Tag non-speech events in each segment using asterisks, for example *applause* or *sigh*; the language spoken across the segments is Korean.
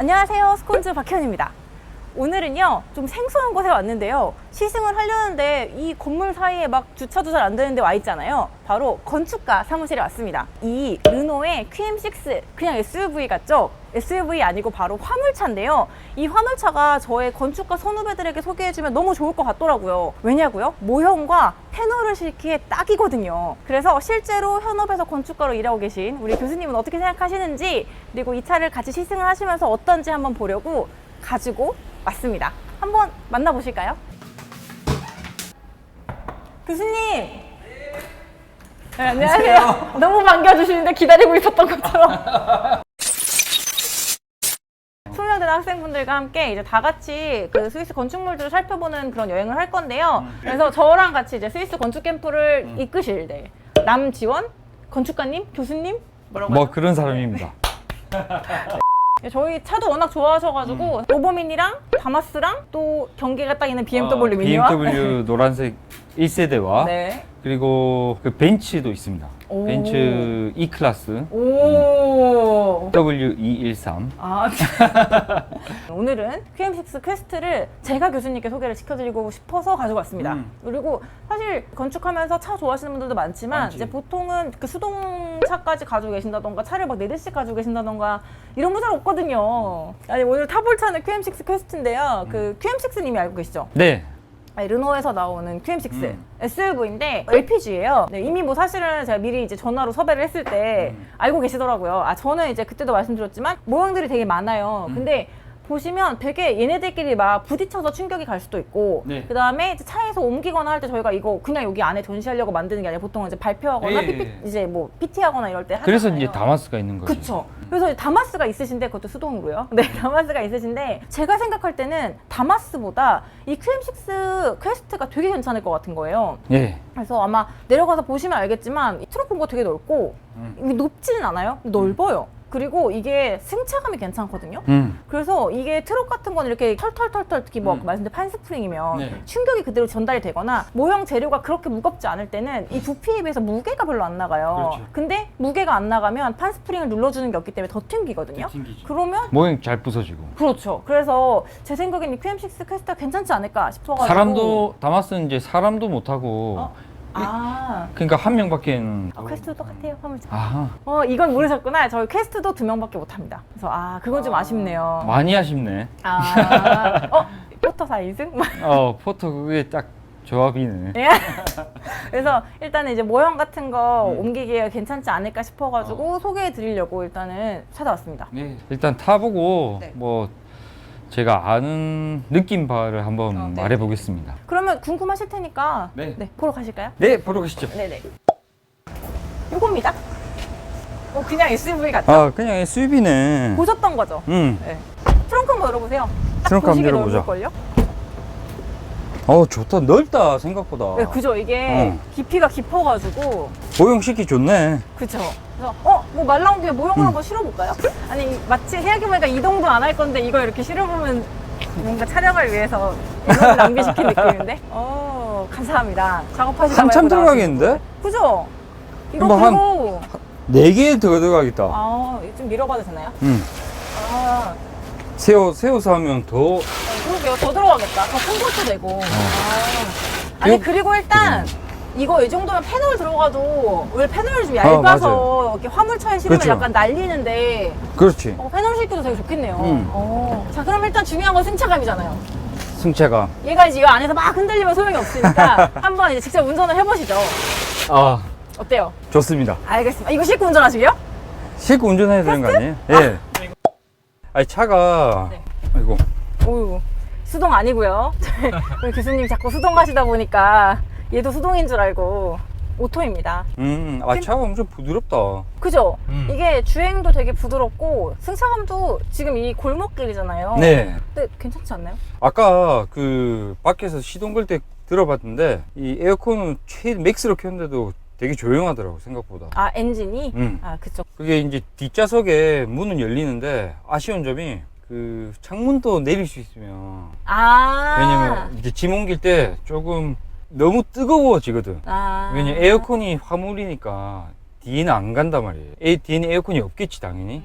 안녕하세요. 스콘즈 박현입니다. 오늘은요, 좀 생소한 곳에 왔는데요. 시승을 하려는데 이 건물 사이에 막 주차도 잘 안 되는데 와 있잖아요. 바로 건축가 사무실에 왔습니다. 이 르노의 QM6, 그냥 SUV 같죠? SUV 아니고 바로 화물차인데요. 이 화물차가 저의 건축가 선후배들에게 소개해주면 너무 좋을 것 같더라고요. 왜냐고요? 모형과 패널을 싣기에 딱이거든요. 그래서 실제로 현업에서 건축가로 일하고 계신 우리 교수님은 어떻게 생각하시는지 그리고 이 차를 같이 시승을 하시면서 어떤지 한번 보려고 가지고 왔습니다. 한번 만나보실까요? 교수님! 네, 안녕하세요. 너무 반겨주시는데 기다리고 있었던 것처럼. *laughs* 수명된 학생분들과 함께 이제 다 같이 그 스위스 건축물들을 살펴보는 그런 여행을 할 건데요. 그래서 저랑 같이 이제 스위스 건축 캠프를 이끄실 네. 남지원 건축가님, 교수님 뭐라고 뭐 하죠? 그런 사람입니다. 네, *laughs* 저희 차도 워낙 좋아하셔가지고 로버미니랑 다마스랑 또 경계가 딱 있는 BMW 미니와 BMW 노란색 1세대와 *laughs* 네. 그리고 그 벤츠도 있습니다. 오. 벤츠 E 클래스 오. W213. 아, *laughs* 오늘은 QM6 퀘스트를 제가 교수님께 소개를 시켜드리고 싶어서 가지고 왔습니다. 음. 그리고 사실 건축하면서 차 좋아하시는 분들도 많지만 많지. 이제 보통은 그 수동차까지 가지고 계신다던가 차를 막네 대씩 가지고 계신다던가 이런 분들 없거든요. 아니 오늘 타볼 차는 QM6 퀘스트인데요. 그 QM6님이 알고 계시죠? 네. 르노에서 나오는 QM6 음. SUV인데 LPG예요. 네, 이미 뭐 사실은 제가 미리 이제 전화로 섭외를 했을 때 음. 알고 계시더라고요. 아 저는 이제 그때도 말씀드렸지만 모형들이 되게 많아요. 음. 근데 보시면 되게 얘네들끼리 막 부딪혀서 충격이 갈 수도 있고 네. 그 다음에 차에서 옮기거나 할 때 저희가 이거 그냥 여기 안에 전시하려고 만드는 게 아니라 보통 이제 발표하거나 예, PP, 예. 이제 뭐 PT하거나 이럴 때 그래서 하잖아요. 이제 다마스가 있는 거지. 그쵸. 그래서 다마스가 있으신데 그것도 수동으로요. *laughs* 네, 다마스가 있으신데 제가 생각할 때는 다마스보다 이 QM6 퀘스트가 되게 괜찮을 것 같은 거예요. 예. 그래서 아마 내려가서 보시면 알겠지만 이 트럭 공가 되게 넓고 음. 높지는 않아요. 넓어요. 그리고 이게 승차감이 괜찮거든요. 음. 그래서 이게 트럭 같은 건 이렇게 털털털털 특히 뭐 음. 말씀드린 판스프링이면 네. 충격이 그대로 전달이 되거나 모형 재료가 그렇게 무겁지 않을 때는 이 부피에 비해서 무게가 별로 안 나가요. 그렇죠. 근데 무게가 안 나가면 판스프링을 눌러주는 게 없기 때문에 더 튕기거든요. 튕기지. 그러면 모형 잘 부서지고. 그렇죠. 그래서 제 생각에는 이 QM6 퀘스트가 괜찮지 않을까 싶어가지고 사람도 다마스는 이제 사람도 못 타고. 어? 아 그러니까 한 명밖에는. 어, 퀘스트도 똑같아요. 화물차. 아어 이건 모르셨구나. 저희 퀘스트도 두 명밖에 못 합니다. 그래서 아 그건 좀 아쉽네요. 많이 아쉽네. 아 *laughs* 어? 포터 4인승? *laughs* 어 포토 그게 딱 조합이네. 예. 그래서 일단은 이제 모형 같은 거 음. 옮기기에 괜찮지 않을까 싶어가지고 소개해 드리려고 일단은 찾아왔습니다. 네. 일단 타보고 네. 뭐 제가 아는 느낌 바를 한번 어, 네. 말해 보겠습니다. 그러면 궁금하실 테니까 네. 보러 가실까요? 네, 보러 가시죠. 네네. 요겁니다. 어, 그냥 SUV 같죠? 아, 그냥 SUV네. 보셨던 거죠? 음. 네. 트렁크 한번 열어보세요. 딱 트렁크 한번 열어보자. 넓을걸요? 어, 좋다. 넓다 생각보다. 네, 그죠. 이게 어. 깊이가 깊어가지고 보형 씻기 좋네. 그쵸. 그래서 어, 뭐 말 나온 김에 모형을 음. 한번 실어볼까요? 아니 마치 생각해보니까 이동도 안 할 건데 이걸 이렇게 실어보면 뭔가 촬영을 위해서 에너지 낭비시킨 *laughs* 느낌인데? 어, 감사합니다. 작업하시다 한참 들어가겠는데? 그죠? 이거 그리고 네개더 들어가겠다. 아, 이거 좀 밀어봐도 되나요? 음. 아, 세워 세워서 하면 더 어, 그러게요. 더 들어가겠다. 더큰 것도 되고. 아. 아니 이거- 그리고 일단 이거 이 정도면 패널 들어가도 왜 패널이 좀 아, 얇아서 이렇게 화물차에 실으면 그렇죠. 약간 날리는데 그렇지. 어, 패널 싣기도 되게 좋겠네요. 음. 어. 자 그럼 일단 중요한 건 승차감이잖아요. 승차감. 얘가 이제 이 안에서 막 흔들리면 소용이 없으니까 *laughs* 한번 이제 직접 운전을 해보시죠. 아, 어때요? 좋습니다. 알겠습니다. 이거 싣고 운전하시게요? 싣고 운전해야 되는 거 아니에요? 예. 아니 차가 네. 아이고 오유 수동 아니고요. *laughs* 우리 교수님 자꾸 수동 가시다 보니까 얘도 수동인 줄 알고 오토입니다. 음, 아 차가 엄청 부드럽다. 그죠? 음. 이게 주행도 되게 부드럽고 승차감도 지금 이 골목길이잖아요. 네. 근데 괜찮지 않나요? 아까 그 밖에서 시동 걸 때 들어봤는데 이 에어컨은 최 맥스로 켰는데도 되게 조용하더라고 생각보다. 아 엔진이? 음. 아 그쵸. 그게 이제 뒷좌석에 문은 열리는데 아쉬운 점이 그 창문도 내릴 수 있으면 아 왜냐면 이제 짐 옮길 때 조금 너무 뜨거워지거든. 아. 왜냐면 에어컨이 화물이니까 뒤에는 안 간단 말이에요. 에, 뒤에는 에어컨이 없겠지 당연히.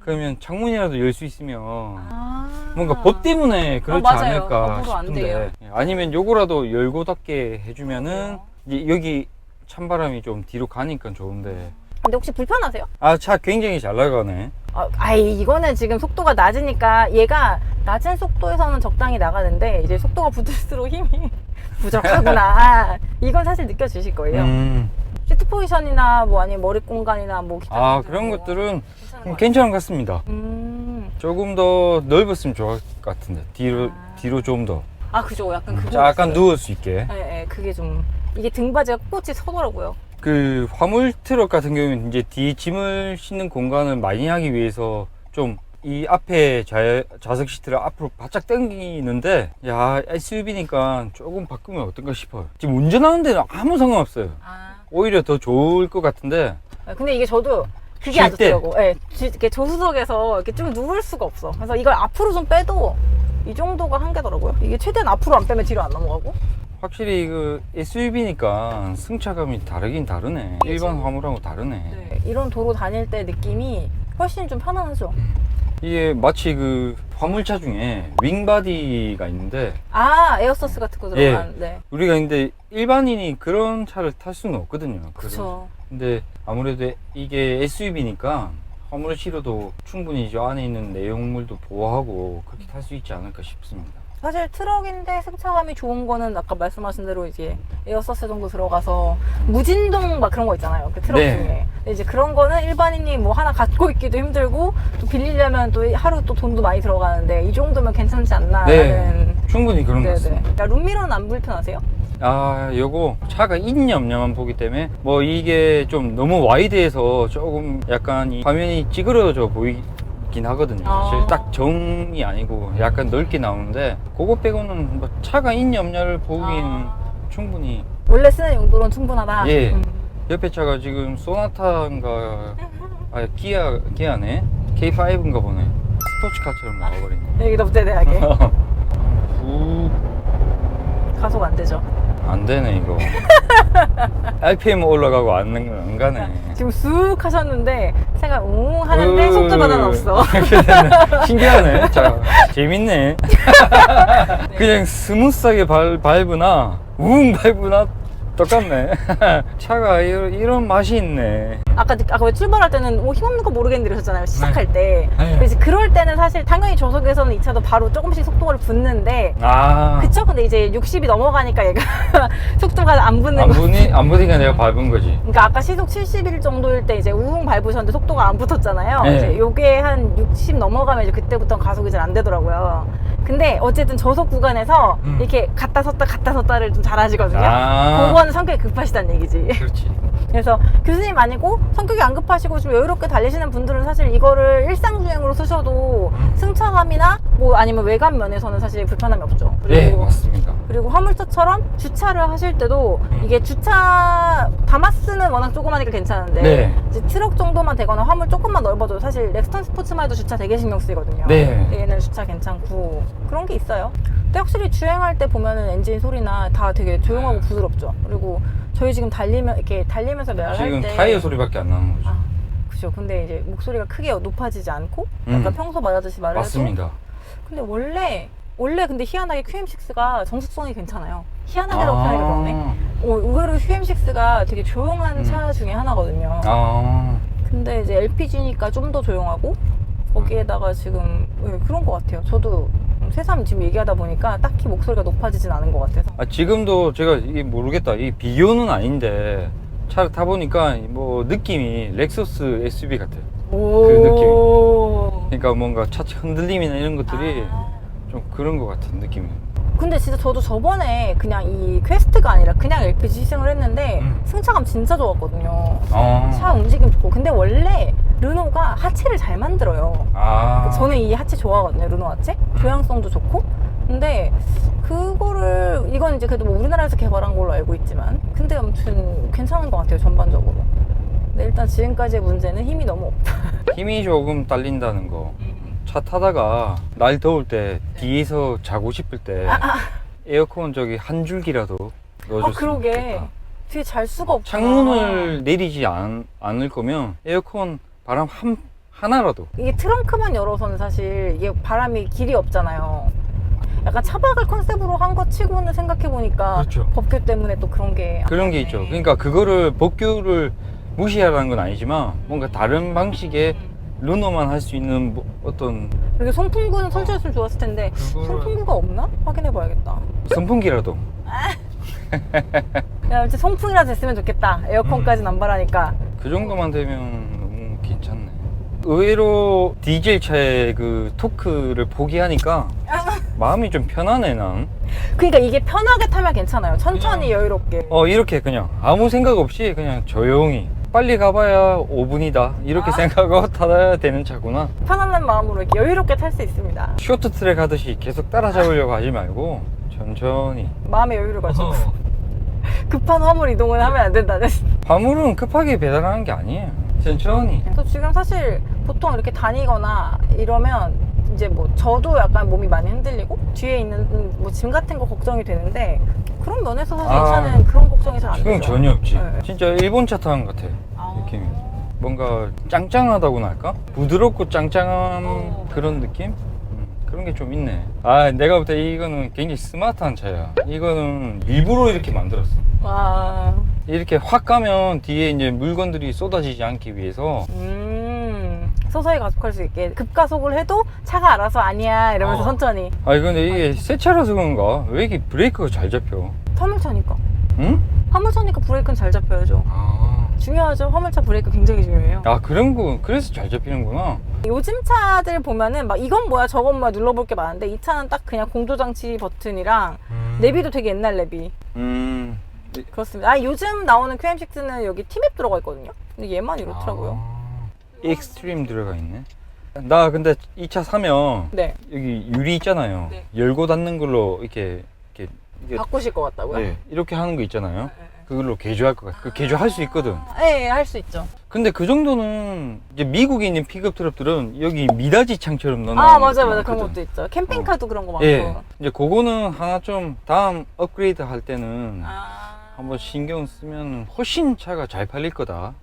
그러면 창문이라도 열 수 있으면 아. 뭔가 법 때문에 그렇지 어, 맞아요. 않을까 법으로 안 싶은데. 예, 아니면 요거라도 열고 닫게 해주면은. 이제 여기 찬바람이 좀 뒤로 가니까 좋은데 근데 혹시 불편하세요? 아 차 굉장히 잘 나가네 아, 아이 이거는 지금 속도가 낮으니까 얘가 낮은 속도에서는 적당히 나가는데 이제 속도가 붙을수록 힘이 *laughs* 부족하구나. *laughs* 이건 사실 느껴지실 거예요. 음. 시트 포지션이나 뭐 아니면 머리 공간이나 뭐 기타 아 그런 뭐 것들은 괜찮은 것 괜찮은 것 같습니다. 음. 조금 더 넓었으면 좋을 것 같은데 뒤로 아. 뒤로 좀더 아 그죠. 약간 그거. 약간 있어요. 누울 수 있게 예, 예, 그게 좀 이게 등받이가 꼿꼿이 서더라고요. 그 화물 트럭 같은 경우는 이제 뒤에 짐을 싣는 공간을 많이 하기 위해서 좀 이 앞에 좌, 좌석 시트를 앞으로 바짝 당기는데 야 SUV니까 조금 바꾸면 어떤가 싶어요 지금 운전하는 데는 아무 상관없어요 아. 오히려 더 좋을 것 같은데 근데 이게 저도 그게 안. 좋더라고. 예, 쥐- 이렇게 조수석에서 이렇게 좀 누울 수가 없어. 그래서 이걸 앞으로 좀 빼도 이 정도가 한계더라고요. 이게 최대한 앞으로 안 빼면 뒤로 안 넘어가고. 확실히 그 SUV니까 승차감이 다르긴 다르네 일반 화물하고 다르네 네, 이런 도로 다닐 때 느낌이 훨씬 좀 편안하죠. 이게 마치 그 화물차 중에 윙바디가 있는데 아 에어서스 같은 거 예. 들어간. 네. 우리가 근데 일반인이 그런 차를 탈 수는 없거든요 그렇죠. 근데 아무래도 이게 SUV니까 화물을 실어도 충분히 저 안에 있는 내용물도 보호하고 그렇게 탈 수 있지 않을까 싶습니다. 사실 트럭인데 승차감이 좋은 거는 아까 말씀하신 대로 이제 에어서스 정도 들어가서 무진동 막 그런 거 있잖아요. 그 트럭 네. 중에. 근데 이제 그런 거는 일반인이 뭐 하나 갖고 있기도 힘들고 또 빌리려면 또 하루 또 돈도 많이 들어가는데 이 정도면 괜찮지 않나 네. 충분히 그런 것 네네. 같습니다. 룸미러는 안 불편하세요? 아, 요거 차가 있냐 없냐만 보기 때문에 뭐 이게 좀 너무 와이드해서 조금 약간 이 화면이 찌그러져 보이 긴 하거든요. 아. 사실 딱 정이 아니고 약간 넓게 나오는데 그거 빼고는 뭐 차가 있냐 없냐를 보기에는 아. 충분히 원래 쓰는 용도로는 충분하다. 예. 음. 옆에 차가 지금 소나타인가 아 기아 기아네 K5인가 보네 스포츠카처럼 나와버리네 여기 럽대대하게 후, 가속 안 되죠. 안 되네 이거 *laughs* RPM 올라가고 안, 안 가네. 지금 쑥 하셨는데 생각 웅 하는데 으, 속도 변화는 없어. 신기하네. *laughs* 자 재밌네. *laughs* 그냥 스무스하게 발, 밟으나 웅 밟으나 똑같네 *laughs* 차가 이런, 이런 맛이 있네 아까 느- 아까 왜 출발할 때는 뭐 힘없는 거 모르겠는데 이러셨잖아요. 시작할 때. 네. 그래서 그럴 때는 사실 당연히 저속에서는 이 차도 바로 조금씩 속도를 붙는데 아 그쵸? 근데 이제 60이 넘어가니까 얘가 *laughs* 속도가 안 붙는 안 거. 보니 안 보니까 내가 밟은 거지 그러니까 아까 시속 70일 정도일 때 이제 우웅 밟으셨는데 속도가 안 붙었잖아요. 네. 이제 요게 한 60 넘어가면 이제 그때부터 가속이 잘 안 되더라고요. 근데 어쨌든 저속 구간에서 음. 이렇게 갔다 섰다 갔다 섰다를 좀 잘하시거든요. 아 그거는 성격이 급하시다는 얘기지. 그렇지 *laughs* 그래서 교수님 아니고 성격이 안 급하시고 좀 여유롭게 달리시는 분들은 사실 이거를 일상주행으로 쓰셔도 음. 승차감이나 뭐 아니면 외관 면에서는 사실 불편함이 없죠. 네 맞습니다 그리고 화물차처럼 주차를 하실 때도 음. 이게 주차 다마스는 워낙 조그마니까 괜찮은데 네. 이제 트럭 정도만 되거나 화물 조금만 넓어도 사실 렉스턴 스포츠만 해도 주차 되게 신경 쓰이거든요. 네. 얘는 주차 괜찮고 그런 게 있어요. 근데 확실히 주행할 때 보면은 엔진 소리나 다 되게 조용하고 부드럽죠. 그리고 저희 지금 달리면 이렇게 달리면서 매할 지금 때 타이어 소리밖에 안 나는 거죠 아, 그죠. 근데 이제 목소리가 크게 높아지지 않고 약간 음. 평소 말하듯이 말을 해도 맞습니다 근데 원래 원래 근데 희한하게 QM6가 정숙성이 괜찮아요. 희한하게라고 표현하기가 그렇네. 어, 의외로 QM6가 되게 조용한 음. 차 중에 하나거든요. 아 근데 이제 LPG니까 좀 더 조용하고 거기에다가 지금 네, 그런 것 같아요. 저도 새삼 지금 얘기하다 보니까 딱히 목소리가 높아지진 않은 것 같아서. 아, 지금도 제가 이게 모르겠다. 이 비교는 아닌데 차를 타보니까 뭐 느낌이 렉서스 SUV 같아요. 오. 그러니까 뭔가 차체 흔들림이나 이런 것들이 아. 좀 그런 것 같은 느낌이. 근데 진짜 저도 저번에 그냥 이 퀘스트가 아니라 그냥 LPG 시승을 했는데 음. 승차감 진짜 좋았거든요. 아, 차 움직임 좋고. 근데 원래 르노가 하체를 잘 만들어요. 아, 저는 이 하체 좋아하거든요, 르노 하체. 조향성도 좋고. 근데 그거를 이건 이제 그래도 뭐 우리나라에서 개발한 걸로 알고 있지만, 근데 아무튼 괜찮은 것 같아요 전반적으로. 근데 일단 지금까지의 문제는 힘이 너무 없다. *laughs* 힘이 조금 딸린다는 거. 차 타다가 날 더울 때 뒤에서 자고 싶을 때 에어컨 저기 한 줄기라도 넣어줬으면 아 그러게 좋겠다. 뒤에 잘 수가 없다. 창문을 내리지 않, 않을 거면 에어컨 바람 한, 하나라도 이게 트렁크만 열어서는 사실 이게 바람이 길이 없잖아요. 약간 차박을 컨셉으로 한것 치고는 생각해 보니까 그렇죠. 법규 때문에 또 그런 게 그런 게 있죠. 그러니까 그거를 법규를 무시하라는 건 아니지만 뭔가 다른 방식의 루너만 할 수 있는 뭐 어떤 이렇게 송풍구는 설치했으면 좋았을 텐데 그거를- 송풍구가 없나? 확인해 봐야겠다. 선풍기라도 *laughs* 야, 이제 송풍이라도 됐으면 좋겠다. 에어컨까지는 안 바라니까. 그 정도만 되면 너무 괜찮네. 의외로 디젤 차의 그 토크를 포기하니까 *laughs* 마음이 좀 편하네 난. 그러니까 이게 편하게 타면 괜찮아요. 천천히 그냥- 여유롭게. 어 이렇게 그냥 아무 생각 없이 그냥 조용히 빨리 가봐야 5분이다 이렇게 아. 생각하고 *laughs* 타야 되는 차구나. 편안한 마음으로 이렇게 여유롭게 탈 수 있습니다. 쇼트트랙 하듯이 계속 따라잡으려고 하지 말고 천천히. 마음의 여유를 가지고 어. *laughs* 급한 화물 이동은 하면 안 된다는. *laughs* 화물은 급하게 배달하는 게 아니에요. 천천히. 또 지금 사실 보통 이렇게 다니거나 이러면 이제 뭐 저도 약간 몸이 많이 흔들리고 뒤에 있는 뭐 짐 같은 거 걱정이 되는데 그런 면에서 사실 이 아. 차는 그런 걱정이 잘안 지금 되죠. 전혀 없지. 네. 진짜 일본 차 타는 것 같아. 아. 느낌이. 뭔가 짱짱하다고나 할까? 부드럽고 짱짱한 어. 그런 느낌? 음, 그런 게 좀 있네. 아, 내가 볼 때 이거는 굉장히 스마트한 차야. 이거는 일부러 이렇게 만들었어. 와. 이렇게 확 가면 뒤에 이제 물건들이 쏟아지지 않기 위해서 음. 서서히 가속할 수 있게 급가속을 해도 차가 알아서 아니야 이러면서 어. 천천히. 아 근데 이게 새 차라서 그런가? 왜 이렇게 브레이크가 잘 잡혀? 화물차니까. 응? 화물차니까 브레이크는 잘 잡혀야죠. 아, 중요하죠. 화물차 브레이크 굉장히 중요해요. 아 그런 거 그래서 잘 잡히는구나. 요즘 차들 보면은 막 이건 뭐야 저건 뭐야 눌러볼 게 많은데 이 차는 딱 그냥 공조장치 버튼이랑 내비도 되게 옛날 내비. 음. 그렇습니다. 아 요즘 나오는 QM6는 여기 티맵 들어가 있거든요. 근데 얘만 이렇더라고요. 아, 익스트림 들어가 있네 나 근데 이 차 사면 네 여기 유리 있잖아요 네. 열고 닫는 걸로 이렇게 이렇게 이게 바꾸실 것 같다고요? 네, 이렇게 하는 거 있잖아요 그걸로 개조할 것 같아 그 개조할 수 있거든 네, 할 수 있죠. 근데 그 정도는 이제 미국에 있는 픽업 트럭들은 여기 미닫이 창처럼 넣어놓은 아, 맞아요. 것도 그런. 것도 있죠. 캠핑카도 그런 거 많고. 예. 이제 그거는 하나 좀 다음 업그레이드 할 때는 아. 한번 신경 쓰면 훨씬 차가 잘 팔릴 거다.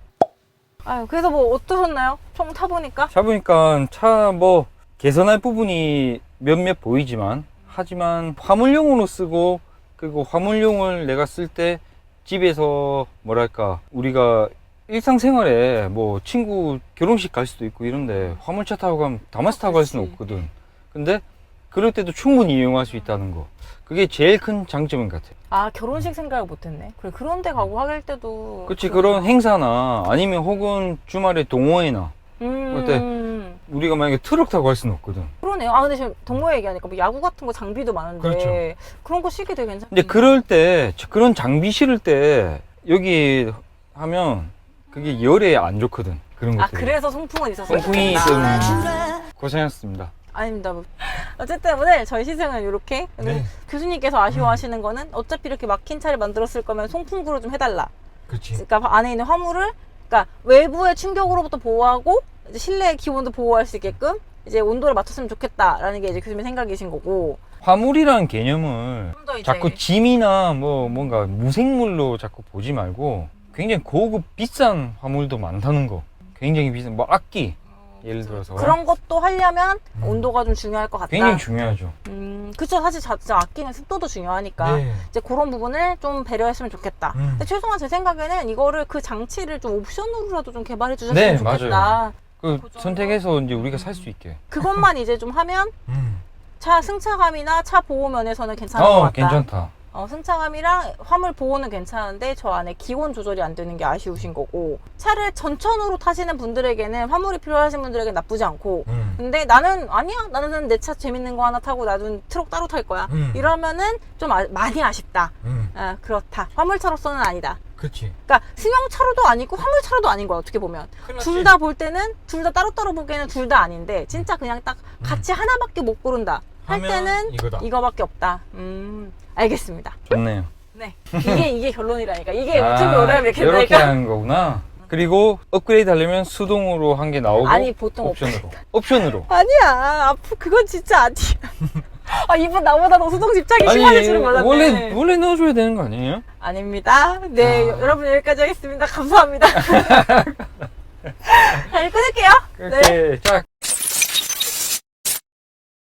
아유, 그래서 뭐 어떠셨나요? 총 타보니까? 잡으니까 차 뭐 개선할 부분이 몇몇 보이지만 하지만 화물용으로 쓰고 그리고 화물용을 내가 쓸 때 집에서 뭐랄까 우리가 일상생활에 뭐 친구 결혼식 갈 수도 있고 이런데 화물차 타고 가면 다마스 타고 갈 수는. 없거든. 근데 그럴 때도 충분히 이용할 수 있다는 거. 그게 제일 큰 장점인 것 같아. 아, 결혼식 생각을 못 했네. 그래, 그런 데 가고 할 때도. 그치 그- 그런 행사나 아니면 혹은 주말에 동호회나 음. 어때? 우리가 만약에 트럭 타고 갈 수는 없거든. 그러네요. 아, 근데 지금 동호회 얘기하니까 뭐 야구 같은 거 장비도 많은데. 그렇죠. 그런 거 시기 되게 괜찮네. 이제 그럴 때 그런 장비 실을 때 여기 하면 그게 열에 안 좋거든. 그런 아, 것들. 그래서 송풍은 있었어요. 송풍이 아, 좀 고생했습니다. 아닙니다. 뭐. 어쨌든 오늘 저희 시승은 이렇게 네. 교수님께서 아쉬워하시는 거는 어차피 이렇게 막힌 차를 만들었을 거면 송풍구로 좀 해달라. 그렇지. 그러니까 안에 있는 화물을 그러니까 외부의 충격으로부터 보호하고 이제 실내의 기온도 보호할 수 있게끔 이제 온도를 맞췄으면 좋겠다라는 게 이제 교수님의 생각이신 거고. 화물이라는 개념을 좀더 이제- 자꾸 짐이나 뭐 뭔가 무생물로 자꾸 보지 말고 굉장히 고급 비싼 화물도 많다는 거. 굉장히 비싼 뭐 악기 예를 들어서 그런 것도 하려면 온도가 좀 중요할 것 같다. 굉장히 중요하죠. 음, 그쵸. 사실 자, 진짜 아끼는 습도도 중요하니까. 네. 이제 그런 부분을 좀 배려했으면 좋겠다. 음. 근데 최소한 제 생각에는 이거를 그 장치를 좀 옵션으로라도 좀 개발해 주셨으면 네, 좋겠다. 맞아요. 그 그? 선택해서 이제 우리가 살 수 있게. 그것만 *laughs* 이제 좀 하면 차 승차감이나 차 보호 면에서는 괜찮을 것 어, 같다. 괜찮다. 어, 승차감이랑 화물 보호는 괜찮은데 저 안에 기온 조절이 안 되는 게 아쉬우신 거고 차를 전천후로 타시는 분들에게는 화물이 필요하신 분들에게 나쁘지 않고 음. 근데 나는 아니야 나는 내 차 재밌는 거 하나 타고 나도 트럭 따로 탈 거야 음. 이러면은 좀 아- 많이 아쉽다 음. 아, 그렇다 화물차로서는 아니다 그렇지. 그러니까 승용차로도 아니고 화물차로도 아닌 거야 어떻게 보면 둘 다 볼 때는 둘 다 따로따로 보기에는 둘 다 아닌데 진짜 그냥 딱 같이 하나밖에 못 고른다 할 음. 하면 때는 이거다. 이거밖에 없다 음 알겠습니다 좋네요. 네 이게 이게 결론이라니까 이게 아, 유튜브 오라면 이렇게 이렇게 하는 거구나. 그리고 업그레이드 하려면 수동으로 한 게 나오고 아니 보통 옵션으로. 옵션으로. 아니야 앞으로 그건 진짜 아니야 *laughs* 아 이분 나보다 더 수동 집착이 심하게 줄은 몰랐네 원래 원래 넣어줘야 되는 거 아니에요? 아닙니다 네 아. 여러분 여기까지 하겠습니다 감사합니다 *laughs* *laughs* 자, 이제 끊을게요. 네. 이렇게 자